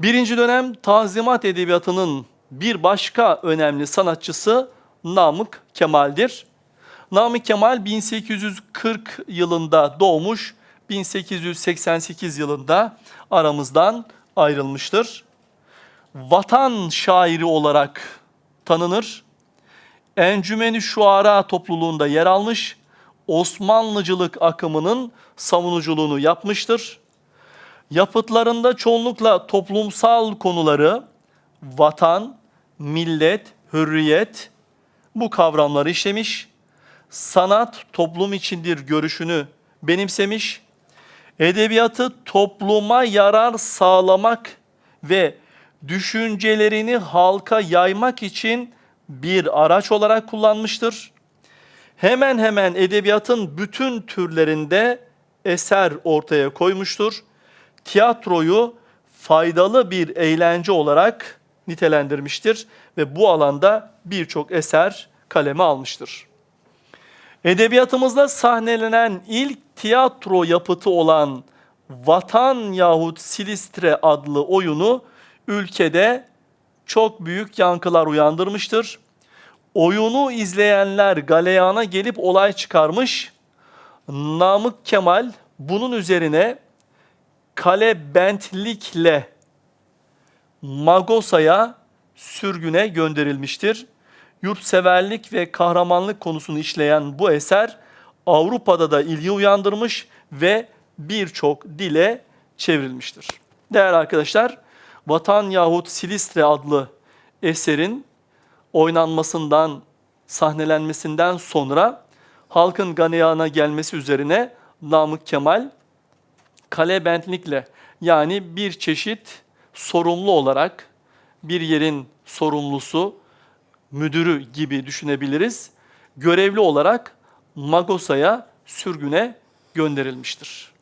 Birinci dönem Tanzimat Edebiyatı'nın bir başka önemli sanatçısı Namık Kemal'dir. Namık Kemal 1840 yılında doğmuş, 1888 yılında aramızdan ayrılmıştır. Vatan şairi olarak tanınır. Encümeni Şuara topluluğunda yer almış, Osmanlıcılık akımının savunuculuğunu yapmıştır. Yapıtlarında çoğunlukla toplumsal konuları, vatan, millet, hürriyet bu kavramları işlemiş. Sanat toplum içindir görüşünü benimsemiş. Edebiyatı topluma yarar sağlamak ve düşüncelerini halka yaymak için bir araç olarak kullanmıştır. Hemen hemen edebiyatın bütün türlerinde eser ortaya koymuştur. Tiyatroyu faydalı bir eğlence olarak nitelendirmiştir ve bu alanda birçok eser kaleme almıştır. Edebiyatımızda sahnelenen ilk tiyatro yapıtı olan Vatan yahut Silistre adlı oyunu ülkede çok büyük yankılar uyandırmıştır. Oyunu izleyenler galeyana gelip olay çıkarmış. Namık Kemal bunun üzerine kale bentlikle Magosa'ya sürgüne gönderilmiştir. Yurtseverlik ve kahramanlık konusunu işleyen bu eser Avrupa'da da ilgi uyandırmış ve birçok dile çevrilmiştir. Değerli arkadaşlar, Vatan yahut Silistre adlı eserin oynanmasından, sahnelenmesinden sonra halkın ganeyana gelmesi üzerine Namık Kemal kale bentlikle yani bir çeşit sorumlu olarak bir yerin sorumlusu, müdürü gibi düşünebiliriz. Görevli olarak Magosa'ya sürgüne gönderilmiştir.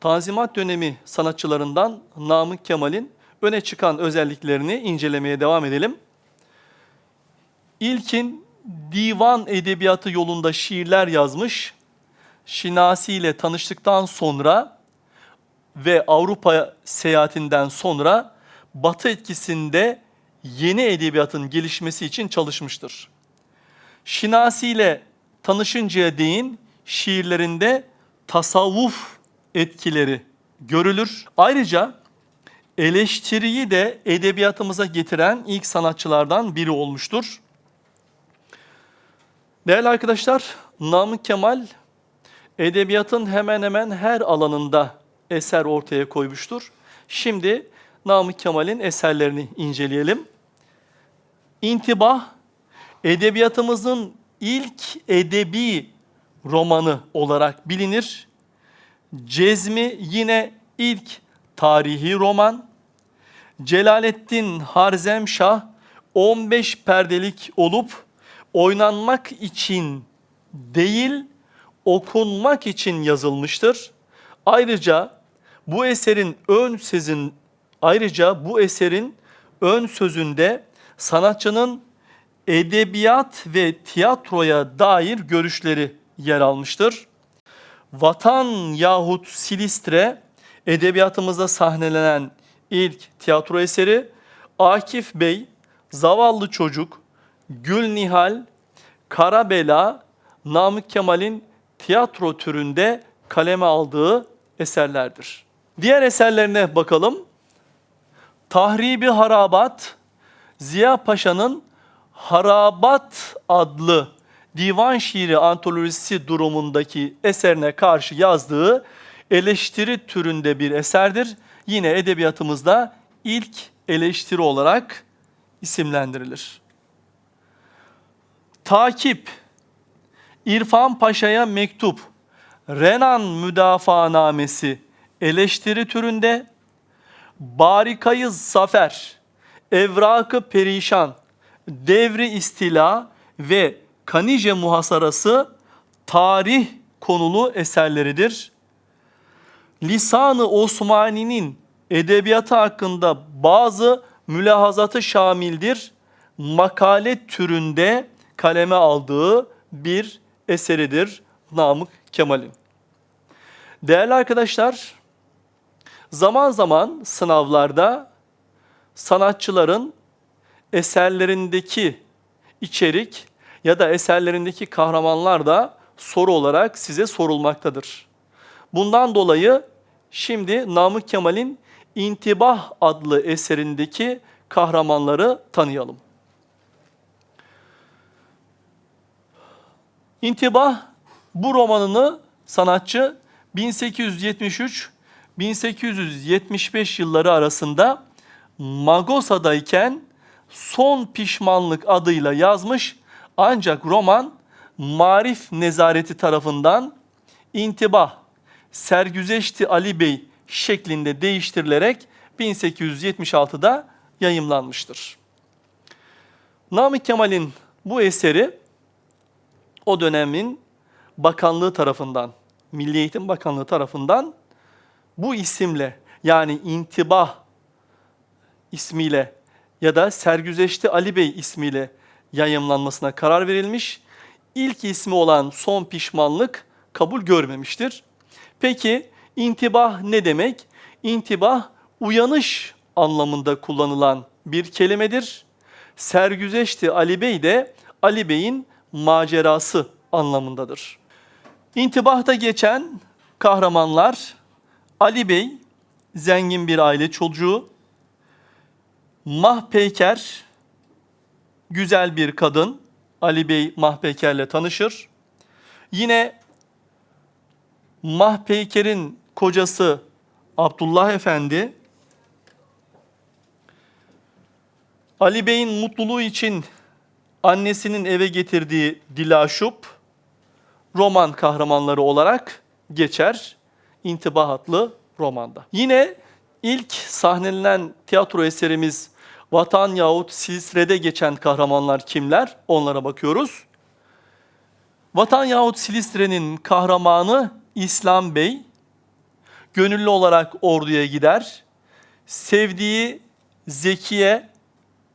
Tanzimat dönemi sanatçılarından Namık Kemal'in öne çıkan özelliklerini incelemeye devam edelim. İlkin divan edebiyatı yolunda şiirler yazmış. Şinasi ile tanıştıktan sonra ve Avrupa seyahatinden sonra Batı etkisinde yeni edebiyatın gelişmesi için çalışmıştır. Şinasi ile tanışıncaya değin şiirlerinde tasavvuf etkileri görülür. Ayrıca eleştiriyi de edebiyatımıza getiren ilk sanatçılardan biri olmuştur. Değerli arkadaşlar, Namık Kemal edebiyatın hemen hemen her alanında eser ortaya koymuştur. Şimdi Namık Kemal'in eserlerini inceleyelim. İntibah, edebiyatımızın ilk edebi romanı olarak bilinir. Cezmi yine ilk tarihi roman. Celaleddin Harzemşah 15 perdelik olup oynanmak için değil, okunmak için yazılmıştır. Ayrıca bu eserin ön sözün ayrıca bu eserin ön sözünde sanatçının edebiyat ve tiyatroya dair görüşleri yer almıştır. Vatan yahut Silistre edebiyatımızda sahnelenen ilk tiyatro eseri Akif Bey, Zavallı Çocuk, Gül Nihal, Karabela, Namık Kemal'in tiyatro türünde kaleme aldığı eserlerdir. Diğer eserlerine bakalım. Tahribi Harabat, Ziya Paşa'nın Harabat adlı divan şiiri antolojisi durumundaki eserine karşı yazdığı eleştiri türünde bir eserdir. Yine edebiyatımızda ilk eleştiri olarak isimlendirilir. Takip, İrfan Paşa'ya mektup, Renan müdafaanamesi eleştiri türünde, Barikayı Zafer, Evrakı Perişan, Devri İstila ve Kanije Muhasarası tarih konulu eserleridir. Lisanı Osmani'nin edebiyatı hakkında bazı mülahazatı şamildir. Makale türünde kaleme aldığı bir eseridir Namık Kemal'in. Değerli arkadaşlar, zaman zaman sınavlarda sanatçıların eserlerindeki içerik ya da eserlerindeki kahramanlar da soru olarak size sorulmaktadır. Bundan dolayı şimdi Namık Kemal'in İntibah adlı eserindeki kahramanları tanıyalım. İntibah bu romanını sanatçı 1873-1875 yılları arasında Magosa'dayken Son Pişmanlık adıyla yazmış ancak roman Marif Nezareti tarafından İntibah Sergüzeşti Ali Bey şeklinde değiştirilerek 1876'da yayımlanmıştır. Namık Kemal'in bu eseri o dönemin bakanlığı tarafından, Milli Eğitim Bakanlığı tarafından bu isimle yani intibah ismiyle ya da Sergüzeşti Ali Bey ismiyle yayımlanmasına karar verilmiş. İlk ismi olan Son Pişmanlık kabul görmemiştir. Peki intibah ne demek? İntibah uyanış anlamında kullanılan bir kelimedir. Sergüzeşti Ali Bey de Ali Bey'in macerası anlamındadır. İntibahta geçen kahramanlar Ali Bey zengin bir aile çocuğu, Mahpeyker güzel bir kadın. Ali Bey Mahpeyker'le tanışır. Yine Mahpeyker'in kocası Abdullah Efendi Ali Bey'in mutluluğu için annesinin eve getirdiği Dilaşup roman kahramanları olarak geçer İntibah adlı romanda. Yine ilk sahnelenen tiyatro eserimiz Vatan yahut Silistre'de geçen kahramanlar kimler? Onlara bakıyoruz. Vatan yahut Silistre'nin kahramanı İslam Bey, gönüllü olarak orduya gider. Sevdiği Zekiye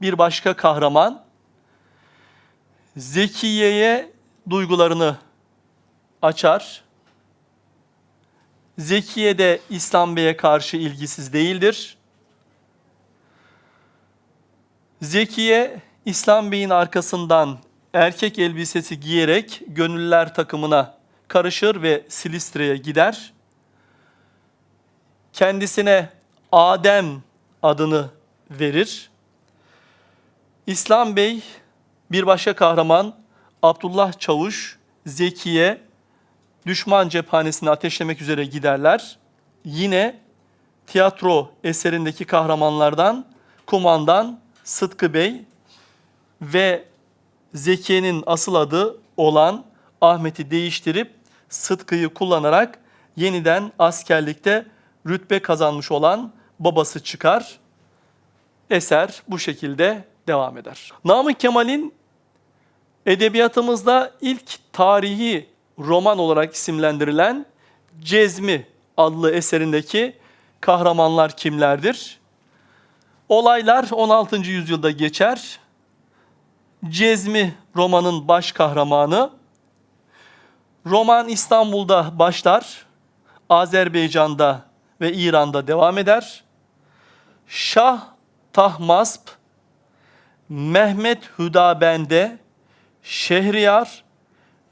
bir başka kahraman. Zekiye'ye duygularını açar. Zekiye de İslam Bey'e karşı ilgisiz değildir. Zekiye İslam Bey'in arkasından erkek elbisesi giyerek gönüllüler takımına karışır ve Silistre'ye gider. Kendisine Adem adını verir. İslam Bey bir başka kahraman Abdullah Çavuş Zekiye düşman cephanesini ateşlemek üzere giderler. Yine tiyatro eserindeki kahramanlardan kumandan Sıtkı Bey ve Zekiye'nin asıl adı olan Ahmet'i değiştirip Sıtkı'yı kullanarak yeniden askerlikte rütbe kazanmış olan babası çıkar. Eser bu şekilde devam eder. Namık Kemal'in edebiyatımızda ilk tarihi roman olarak isimlendirilen Cezmi adlı eserindeki kahramanlar kimlerdir? Olaylar 16. yüzyılda geçer. Cezmi romanın baş kahramanı. Roman İstanbul'da başlar. Azerbaycan'da ve İran'da devam eder. Şah Tahmasp, Mehmet Hüdabende, Şehriyar,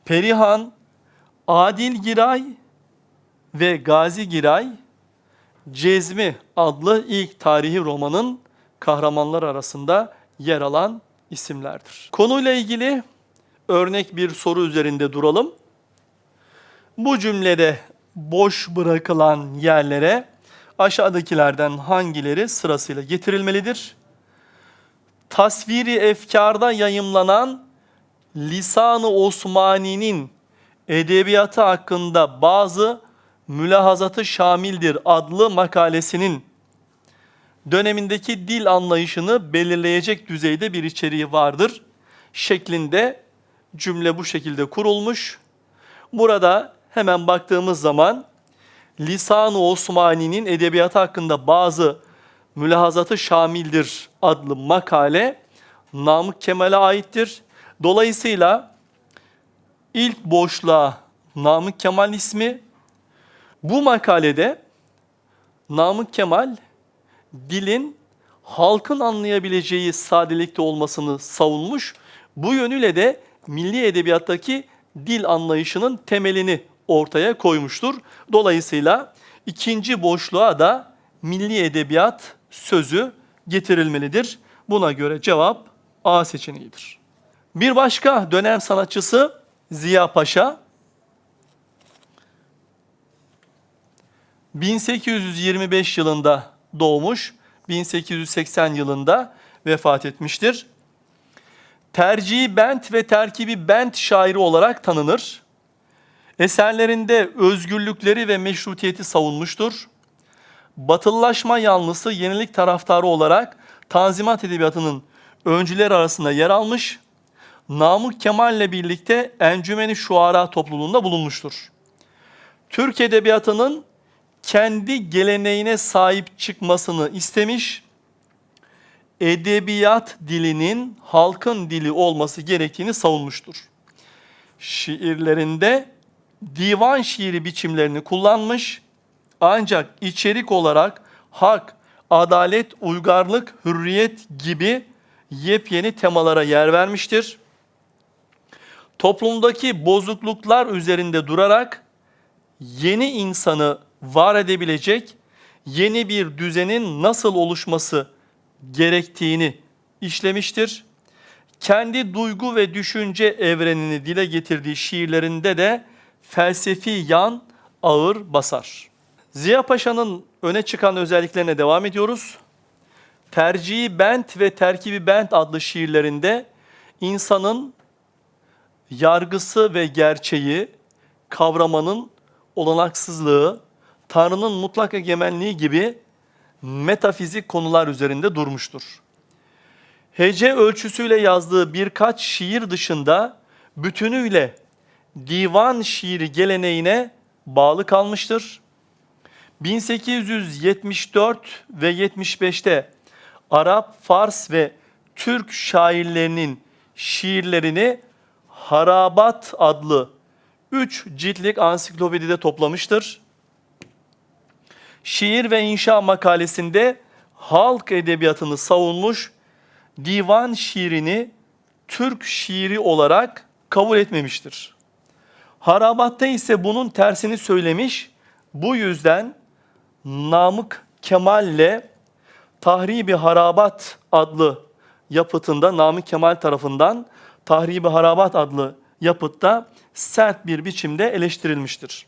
Perihan, Adil Giray ve Gazi Giray Cezmi adlı ilk tarihi romanın kahramanlar arasında yer alan isimlerdir. Konuyla ilgili örnek bir soru üzerinde duralım. Bu cümlede boş bırakılan yerlere aşağıdakilerden hangileri sırasıyla getirilmelidir? Tasviri efkarda yayımlanan Lisan-ı Osmani'nin edebiyatı hakkında bazı mülahazatı şamildir adlı makalesinin dönemindeki dil anlayışını belirleyecek düzeyde bir içeriği vardır şeklinde cümle bu şekilde kurulmuş. Burada hemen baktığımız zaman Lisan-ı Osmani'nin edebiyatı hakkında bazı mülahazatı şamildir adlı makale Namık Kemal'e aittir. Dolayısıyla ilk boşluğa Namık Kemal ismi bu makalede Namık Kemal dilin halkın anlayabileceği sadelikte olmasını savunmuş. Bu yönüyle de milli edebiyattaki dil anlayışının temelini ortaya koymuştur. Dolayısıyla ikinci boşluğa da milli edebiyat sözü getirilmelidir. Buna göre cevap A seçeneğidir. Bir başka dönem sanatçısı Ziya Paşa. 1825 yılında doğmuş, 1880 yılında vefat etmiştir. Tercihi bent ve terkibi bent şairi olarak tanınır. Eserlerinde özgürlükleri ve meşrutiyeti savunmuştur. Batılılaşma yanlısı yenilik taraftarı olarak Tanzimat Edebiyatı'nın öncüleri arasında yer almış. Namık Kemal ile birlikte Encümeni Şuara topluluğunda bulunmuştur. Türk Edebiyatı'nın kendi geleneğine sahip çıkmasını istemiş, edebiyat dilinin halkın dili olması gerektiğini savunmuştur. Şiirlerinde divan şiiri biçimlerini kullanmış ancak içerik olarak hak, adalet, uygarlık, hürriyet gibi yepyeni temalara yer vermiştir. Toplumdaki bozukluklar üzerinde durarak yeni insanı var edebilecek yeni bir düzenin nasıl oluşması gerektiğini işlemiştir. Kendi duygu ve düşünce evrenini dile getirdiği şiirlerinde de felsefi yan ağır basar. Ziya Paşa'nın öne çıkan özelliklerine devam ediyoruz. Tercihi Bent ve Terkibi Bent adlı şiirlerinde insanın yargısı ve gerçeği kavramanın olanaksızlığı, Tanrı'nın mutlak egemenliği gibi metafizik konular üzerinde durmuştur. Hece ölçüsüyle yazdığı birkaç şiir dışında bütünüyle divan şiiri geleneğine bağlı kalmıştır. 1874 ve 75'te Arap, Fars ve Türk şairlerinin şiirlerini Harabat adlı 3 ciltlik ansiklopedide toplamıştır. Şiir ve İnşa makalesinde halk edebiyatını savunmuş, divan şiirini Türk şiiri olarak kabul etmemiştir. Harabat'ta ise bunun tersini söylemiş. Bu yüzden Namık Kemal ile Tahribi Harabat adlı yapıtında Namık Kemal tarafından Tahribi Harabat adlı yapıtta sert bir biçimde eleştirilmiştir.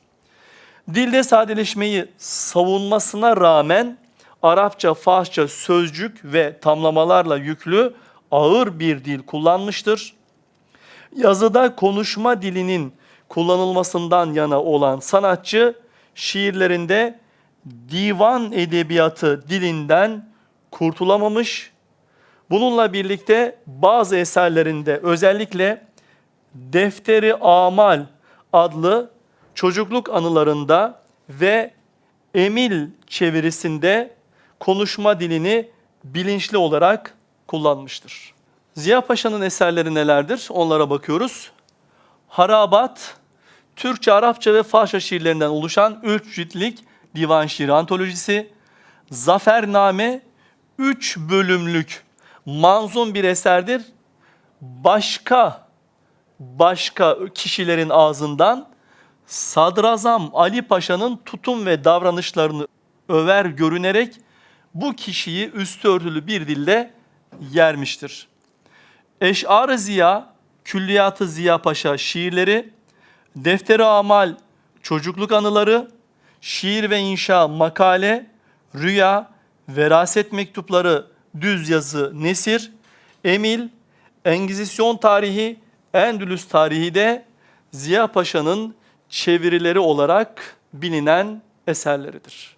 Dilde sadeleşmeyi savunmasına rağmen Arapça, Farsça sözcük ve tamlamalarla yüklü ağır bir dil kullanmıştır. Yazıda konuşma dilinin kullanılmasından yana olan sanatçı şiirlerinde divan edebiyatı dilinden kurtulamamış. Bununla birlikte bazı eserlerinde özellikle Defteri Amal adlı çocukluk anılarında ve Emil çevirisinde konuşma dilini bilinçli olarak kullanmıştır. Ziya Paşa'nın eserleri nelerdir? Onlara bakıyoruz. Harabat, Türkçe, Arapça ve Farsça şiirlerinden oluşan 3 ciltlik divan şiiri antolojisi. Zafername 3 bölümlük manzum bir eserdir. Başka başka kişilerin ağzından Sadrazam Ali Paşa'nın tutum ve davranışlarını över görünerek bu kişiyi üstü örtülü bir dille yermiştir. Eş'ar-ı Ziya, Külliyat-ı Ziya Paşa şiirleri, Defteri Amal, çocukluk anıları, şiir ve inşa makale, rüya, veraset mektupları, düz yazı, nesir, emil, Engizisyon tarihi, Endülüs tarihi de Ziya Paşa'nın çevirileri olarak bilinen eserleridir.